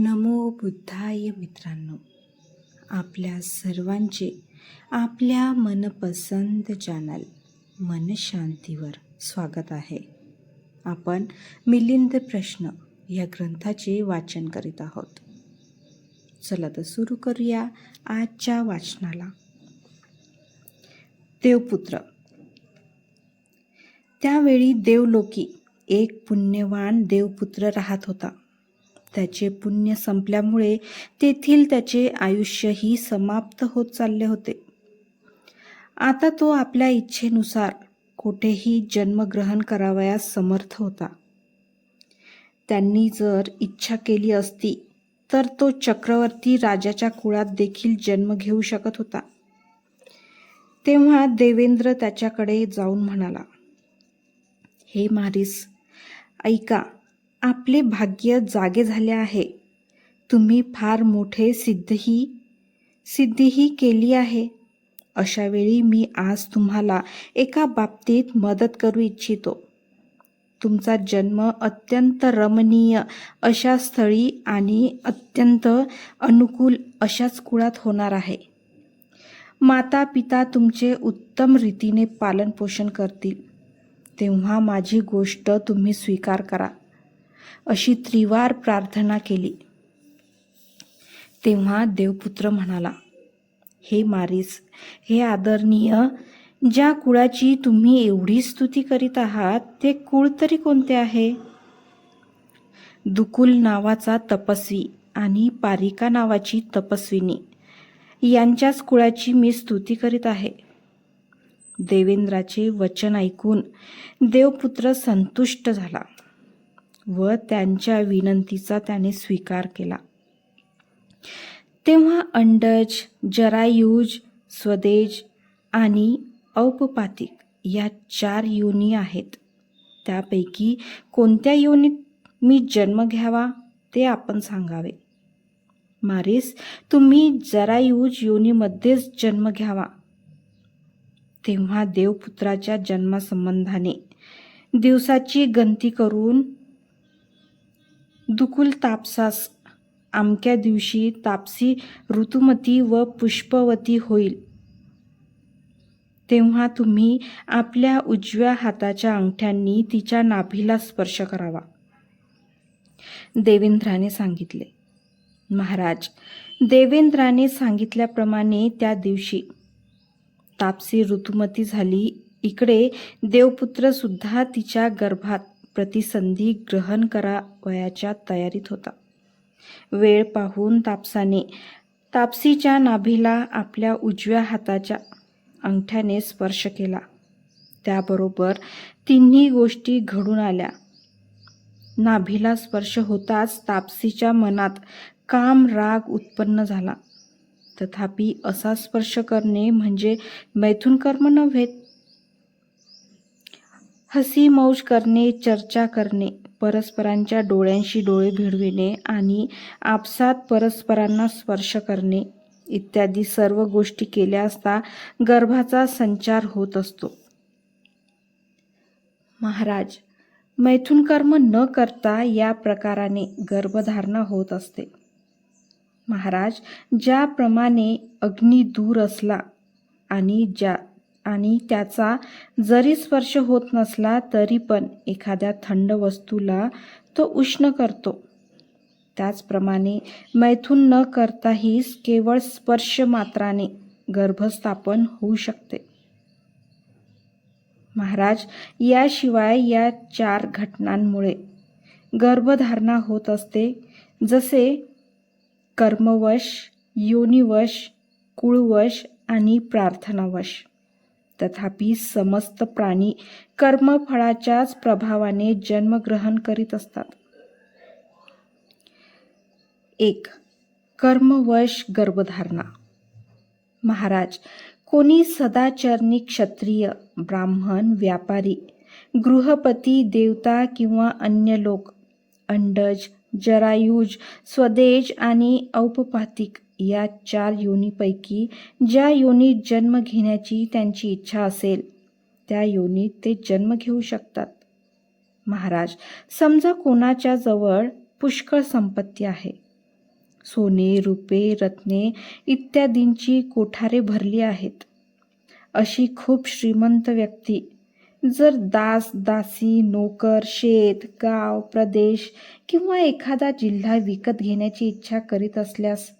नमो बुद्धाय मित्रांनो. आपल्या सर्वांचे आपल्या मनपसंत चॅनल मनशांतीवर स्वागत आहे. आपण मिलिंद प्रश्न या ग्रंथाचे वाचन करीत आहोत. चला तर सुरू करूया आजच्या वाचनाला. देवपुत्र. त्यावेळी देवलोकी एक पुण्यवान देवपुत्र राहत होता. त्याचे पुण्य संपल्यामुळे तेथील त्याचे आयुष्यही समाप्त होत चालले होते. आता तो आपल्या इच्छेनुसार कुठेही जन्मग्रहण करावयास समर्थ होता. त्यांनी जर इच्छा केली असती तर तो चक्रवर्ती राजाच्या कुळात देखील जन्म घेऊ शकत होता. तेव्हा देवेंद्र त्याच्याकडे जाऊन म्हणाला हे मारिस ऐका आपले भाग्य जागे झाले आहे. तुम्ही फार मोठे सिद्धही सिद्धीही केली आहे. अशावेळी मी आज तुम्हाला एका बाबतीत मदत करू इच्छितो. तुमचा जन्म अत्यंत रमणीय अशा स्थळी आणि अत्यंत अनुकूल अशाच कुळात होणार आहे. माता पिता तुमचे उत्तम रीतीने पालनपोषण करतील. तेव्हा माझी गोष्ट तुम्ही स्वीकार करा. अशी त्रिवार प्रार्थना केली. तेव्हा देवपुत्र म्हणाला हे मारीस हे आदरणीय ज्या कुळाची तुम्ही एवढी स्तुती करीत आहात ते कुळ तरी कोणते आहे? दुकुल नावाचा तपस्वी आणि पारिका नावाची तपस्विनी यांच्याच कुळाची मी स्तुती करीत आहे. देवेंद्राचे वचन ऐकून देवपुत्र संतुष्ट झाला. व त्यांच्या विनंतीचा त्याने स्वीकार केला. तेव्हा अंडज जरायुज स्वदेज आणि औपपातिक या चार योनी आहेत. त्यापैकी कोणत्या योनीत मी जन्म घ्यावा ते आपण सांगावे. मारिस तुम्ही जरायुज योनीमध्येच जन्म घ्यावा. तेव्हा देवपुत्राच्या जन्मासंबंधाने दिवसाची गंती करून दुकुल तापसास. आमक्या दिवशी तापसी ऋतुमती व पुष्पवती होईल. तेव्हा तुम्ही आपल्या उजव्या हाताच्या अंगठ्यांनी तिच्या नाभीला स्पर्श करावा. देवेंद्राने सांगितले. महाराज देवेंद्राने सांगितल्याप्रमाणे त्या दिवशी तापसी ऋतुमती झाली. इकडे देवपुत्रसुद्धा तिच्या गर्भात प्रतिसंधी ग्रहण करावयाच्या तयारीत होता. वेळ पाहून तापसाने तापसीच्या नाभीला आपल्या उजव्या हाताच्या अंगठ्याने स्पर्श केला. त्याबरोबर तिन्ही गोष्टी घडून आल्या. नाभीला स्पर्श होताच तापसीच्या मनात काम राग उत्पन्न झाला. तथापि असा स्पर्श करणे म्हणजे मैथुन कर्म नव्हे. हसी मौज करणे चर्चा करणे परस्परांच्या डोळ्यांशी डोळे भिडविणे आणि आपसात परस्परांना स्पर्श करणे इत्यादी सर्व गोष्टी केल्या असता गर्भाचा संचार होत असतो. महाराज मैथुन कर्म न करता या प्रकाराने गर्भधारणा होत असते. महाराज ज्याप्रमाणे अग्नी दूर असला आणि ज्या आणि त्याचा जरी स्पर्श होत नसला तरी पण एखाद्या थंड वस्तूला तो उष्ण करतो. त्याचप्रमाणे मैथून न करताही केवळ स्पर्श मात्राने गर्भस्थापन होऊ शकते. महाराज याशिवाय या चार घटनांमुळे गर्भधारणा होत असते जसे कर्मवश योनिवश कुळवश आणि प्रार्थनावश. तथापि समस्त प्राणी कर्मफळाच्याच प्रभावाने जन्मग्रहण करीत असतात. एक कर्मवश गर्भधारणा. महाराज कोणी सदाचरणी क्षत्रिय ब्राह्मण व्यापारी गृहपती देवता किंवा अन्य लोक अंडज जरायुज स्वदेश आणि औपपातिक या चार योनीपैकी ज्या योनीत जन्म घेण्याची त्यांची इच्छा असेल त्या योनीत ते जन्म घेऊ शकतात. महाराज समजा कोणाच्या जवळ पुष्कळ संपत्ती आहे. सोने रुपे रत्ने इत्यादींची कोठारे भरली आहेत. अशी खूप श्रीमंत व्यक्ती जर दास दासी नोकर शेत गाव प्रदेश किंवा एखादा जिल्हा विकत घेण्याची इच्छा करीत असल्यास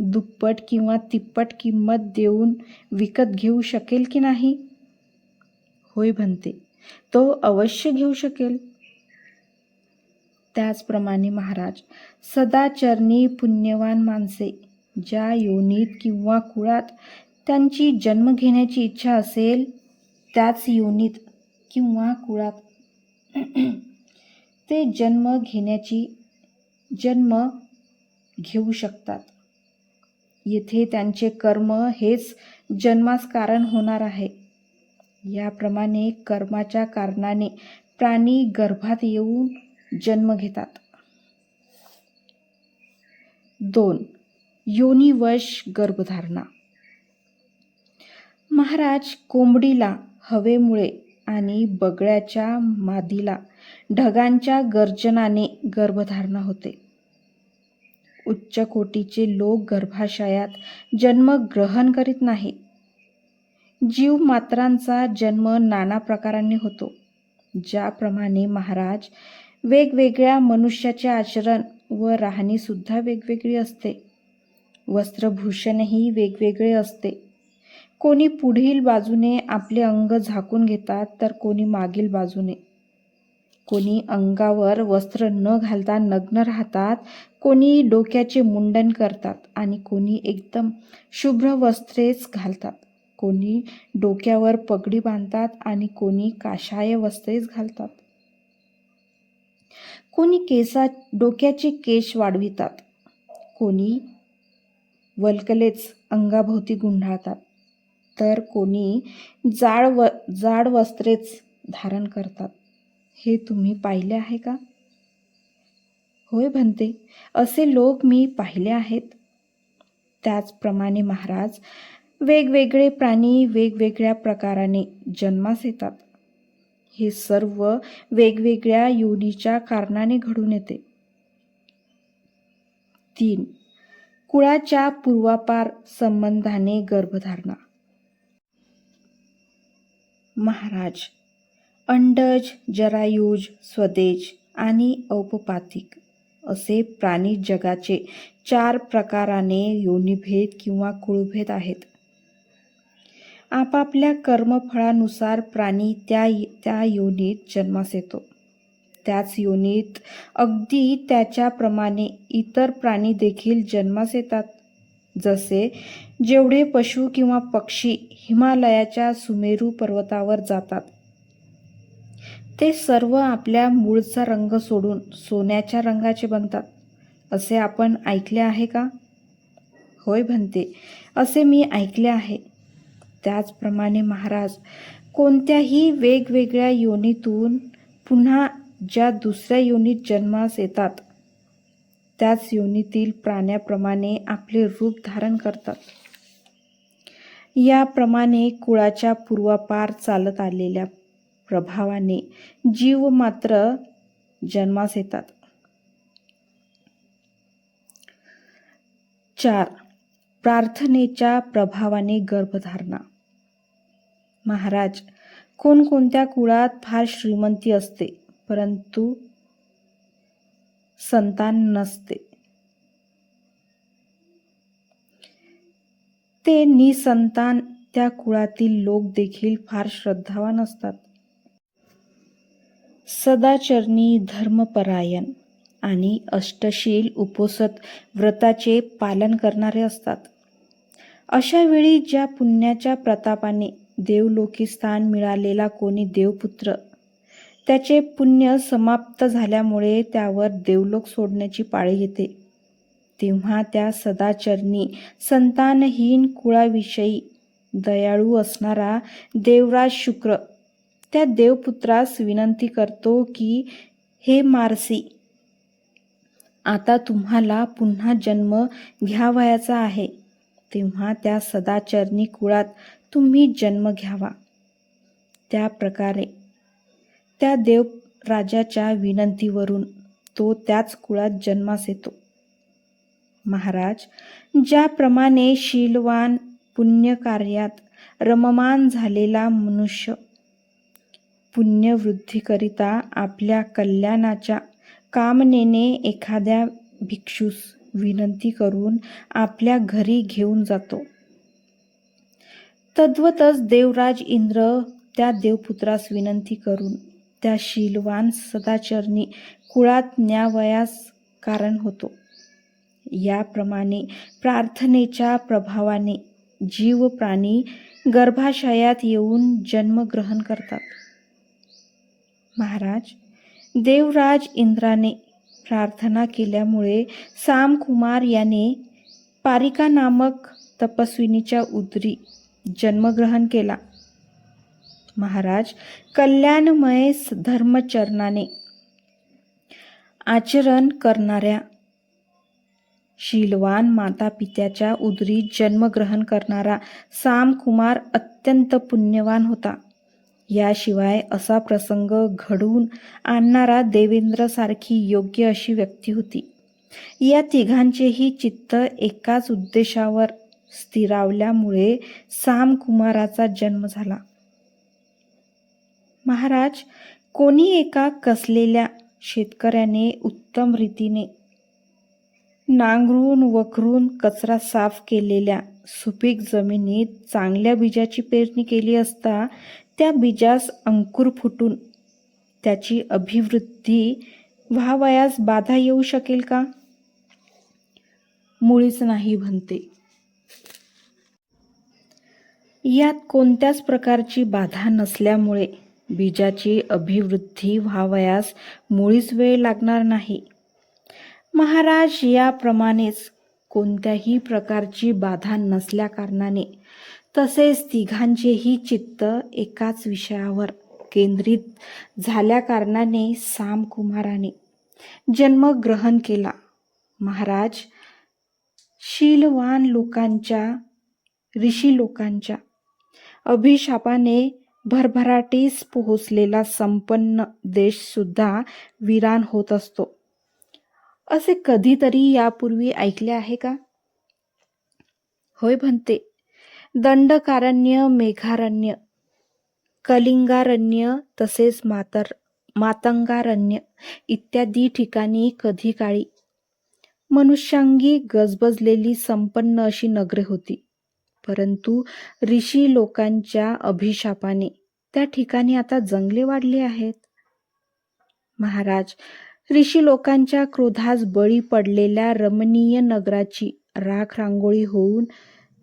दुप्पट किंवा तिप्पट किंमत देऊन विकत घेऊ शकेल की नाही? होय म्हणते. तो अवश्य घेऊ शकेल. त्याचप्रमाणे महाराज सदाचरणी पुण्यवान माणसे ज्या योनीत किंवा कुळात त्यांची जन्म घेण्याची इच्छा असेल त्याच योनीत किंवा कुळात ते जन्म घेण्याची जन्म घेऊ शकतात. येथे त्यांचे कर्म हेच जन्मास कारण होणार आहे. याप्रमाणे कर्माच्या कारणाने प्राणी गर्भात येऊन जन्म घेतात. दोन. योनिवश गर्भधारणा. महाराज कोंबडीला हवेमुळे आणि बगळ्याच्या मादीला ढगांच्या गर्जनाने गर्भधारणा होते. उच्च कोटीचे लोक गर्भाशयात जन्म ग्रहण करीत नाही जीव मात्रांचा जन्म नाना प्रकारांनी होतो. ज्याप्रमाणे महाराज वेगवेगळ्या मनुष्याचे आचरण व राहणीसुद्धा वेगवेगळी असते. वस्त्रभूषणही वेगवेगळे असते. कोणी पुढील बाजूने आपले अंग झाकून घेतात तर कोणी मागील बाजूने. कोणी अंगावर वस्त्र न घालता नग्न राहतात कोणी डोक्याचे मुंडन करतात आणि कोणी एकदम शुभ्र वस्त्रेच घालतात. कोणी डोक्यावर पगडी बांधतात आणि कोणी काशाय वस्त्रेच घालतात. कोणी केसा डोक्याचे केश वाढवितात. कोणी वल्कलेच अंगाभोवती गुंढाळतात तर कोणी जाड व जाड वस्त्रेच धारण करतात. हे तुम्ही पाहिले आहे का? होय म्हणते असे लोक मी पाहिले आहेत. त्याचप्रमाणे महाराज वेगवेगळे प्राणी वेगवेगळ्या प्रकाराने जन्मास येतात. हे सर्व वेगवेगळ्या योनीच्या कारणाने घडून येते. तीन कुळाच्या पूर्वापार संबंधाने गर्भधारणा. महाराज अंडज जरायुज स्वदेज आणि औपपातिक असे प्राणी जगाचे चार प्रकाराने योनिभेद किंवा कुळभेद आहेत. आपापल्या कर्मफळानुसार प्राणी त्या त्या योनीत जन्मास येतो. त्याच योनीत अगदी त्याच्याप्रमाणे इतर प्राणी देखील जन्मास येतात. जसे जेवढे पशु किंवा पक्षी हिमालयाच्या सुमेरू पर्वतावर जातात ते सर्व आपल्या मूळचा रंग सोडून सोन्याच्या रंगाचे बनतात. असे आपण ऐकले आहे का? होय म्हणते असे मी ऐकले आहे. त्याचप्रमाणे महाराज कोणत्याही वेगवेगळ्या योनीतून पुन्हा ज्या दुसऱ्या योनीत जन्मास येतात त्याच योनीतील प्राण्याप्रमाणे आपले रूप धारण करतात. याप्रमाणे कुळाच्या पूर्वापार चालत आलेल्या प्रभावाने जीव मात्र जन्मास येतात. चार. प्रार्थनेच्या प्रभावाने गर्भधारणा महाराज कोणकोणत्या कुळात फार श्रीमंती असते परंतु संतान नसते. ते निसंतान त्या कुळातील लोक देखील फार श्रद्धावान असतात. सदाचरणी धर्मपरायण आणि अष्टशील उपोसत व्रताचे पालन करणारे असतात. अशा वेळी ज्या पुण्याच्या प्रतापाने देवलोकी स्थान मिळालेला कोणी देवपुत्र त्याचे पुण्य समाप्त झाल्यामुळे त्यावर देवलोक सोडण्याची पाळी येते. तेव्हा त्या सदाचरणी संतानहीन कुळाविषयी दयाळू असणारा देवराज शुक्र त्या देवपुत्रास विनंती करतो की हे मारसी आता तुम्हाला पुन्हा जन्म घ्यावयाचा आहे. तेव्हा त्या सदाचरणी कुळात तुम्ही जन्म घ्यावा. त्या प्रकारे त्या देव राजाच्या विनंतीवरून तो त्याच कुळात जन्मास येतो. महाराज ज्याप्रमाणे शीलवान पुण्यकार्यात रममान झालेला मनुष्य पुण्यवृद्धीकरिता आपल्या कल्याणाच्या कामनेने एखाद्या भिक्षूस विनंती करून आपल्या घरी घेऊन जातो. तद्वतच देवराज इंद्र त्या देवपुत्रास विनंती करून त्या शीलवान सदाचरणी कुळात न्यावयास कारण होतो. याप्रमाणे प्रार्थनेच्या प्रभावाने जीव प्राणी गर्भाशयात येऊन जन्म ग्रहण करतात. महाराज देवराज इंद्राने प्रार्थना केल्यामुळे सामकुमार याने पारिका नामक तपस्विनीच्या उदरी जन्मग्रहण केला. महाराज कल्याणमय धर्मचरणाने आचरण करणाऱ्या शीलवान माता पित्याच्या उदरी जन्मग्रहण करणारा सामकुमार अत्यंत पुण्यवान होता. याशिवाय असा प्रसंग घडवून आणणारा देवेंद्रसारखी योग्य अशी व्यक्ती होती. या तिघांचेही चित्त एकाच उद्देशावर स्थिरावल्यामुळे सामकुमाराचा जन्म झाला. महाराज कोणी एका कसलेल्या शेतकऱ्याने उत्तम रीतीने नांगरून वखरून कचरा साफ केलेल्या सुपीक जमिनीत चांगल्या बीजाची पेरणी केली असता त्या बीजास अंकुर फुटून त्याची अभिवृद्धी व्हावयास बाधा येऊ शकेल का? मुळीच नाही म्हणते. यात कोणत्याच प्रकारची बाधा नसल्यामुळे बीजाची अभिवृद्धी व्हावयास मुळीच वेळ लागणार नाही. महाराज याप्रमाणेच कोणत्याही प्रकारची बाधा नसल्याकारणाने तसेच तिघांचेही चित्त एकाच विषयावर केंद्रित झाल्या कारणाने सामकुमाराने जन्म ग्रहण केला. महाराज शीलवान लोकांच्या ऋषी लोकांच्या अभिशापाने भरभराटीस पोहोचलेला संपन्न देश सुद्धा विरान होत असतो. असे कधीतरी यापूर्वी ऐकले आहे का? होय म्हणते दंडकारण्य मेघारण्य कलिंगारण्य तसेच मातर मातंगारण्य इत्यादी ठिकाणी कधी काळी मनुष्यांगी गजबजलेली संपन्न अशी नगरे होती. परंतु ऋषी लोकांच्या अभिशापाने त्या ठिकाणी आता जंगले वाढली आहेत. महाराज ऋषी लोकांच्या क्रोधास बळी पडलेल्या रमणीय नगराची राख रांगोळी होऊन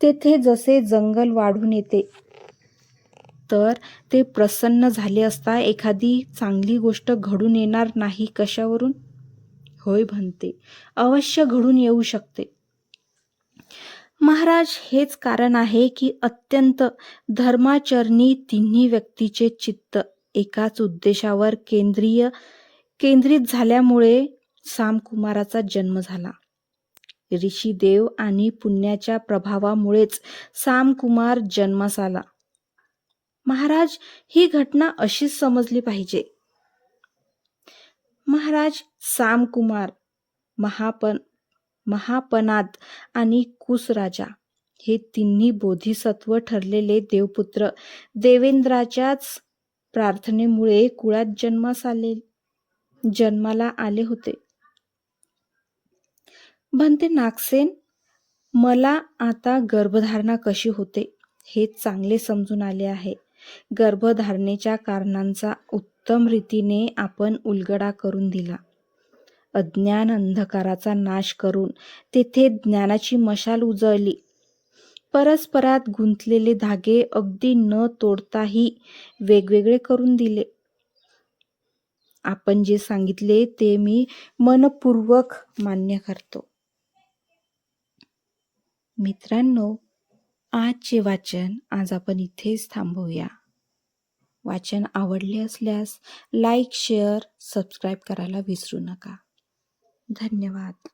तेथे जसे जंगल वाढून येते तर ते प्रसन्न झाले असता एखादी चांगली गोष्ट घडून येणार नाही कशावरून? होय म्हणते अवश्य घडून येऊ शकते. महाराज हेच कारण आहे की अत्यंत धर्माचरणी तिन्ही व्यक्तीचे चित्त एकाच उद्देशावर केंद्रीय केंद्रित झाल्यामुळे सामकुमाराचा जन्म झाला. ऋषीदेव आणि पुण्याच्या प्रभावामुळेच सामकुमार जन्मास आला. महाराज ही घटना अशीच समजली पाहिजे. महाराज सामकुमार महापन महापनाद आणि कुसराजा हे तिन्ही बोधिसत्व ठरलेले देवपुत्र देवेंद्राच्याच प्रार्थनेमुळे कुळात जन्मास आले जन्माला आले होते. म्हणते नागसेन मला आता गर्भधारणा कशी होते हे चांगले समजून आले आहे. गर्भधारणेच्या कारणांचा उत्तम रीतीने आपण उलगडा करून दिला. अज्ञान अंधकाराचा नाश करून तेथे ज्ञानाची मशाल उजळली. परस्परात गुंतलेले धागे अगदी न तोडताही वेगवेगळे करून दिले. आपण जे सांगितले ते मी मनपूर्वक मान्य करतो. मित्रांनो आजचे वाचन आज आपण इथेच थांबवूया. वाचन आवडले असल्यास लाईक शेअर सबस्क्राईब करायला विसरू नका. धन्यवाद.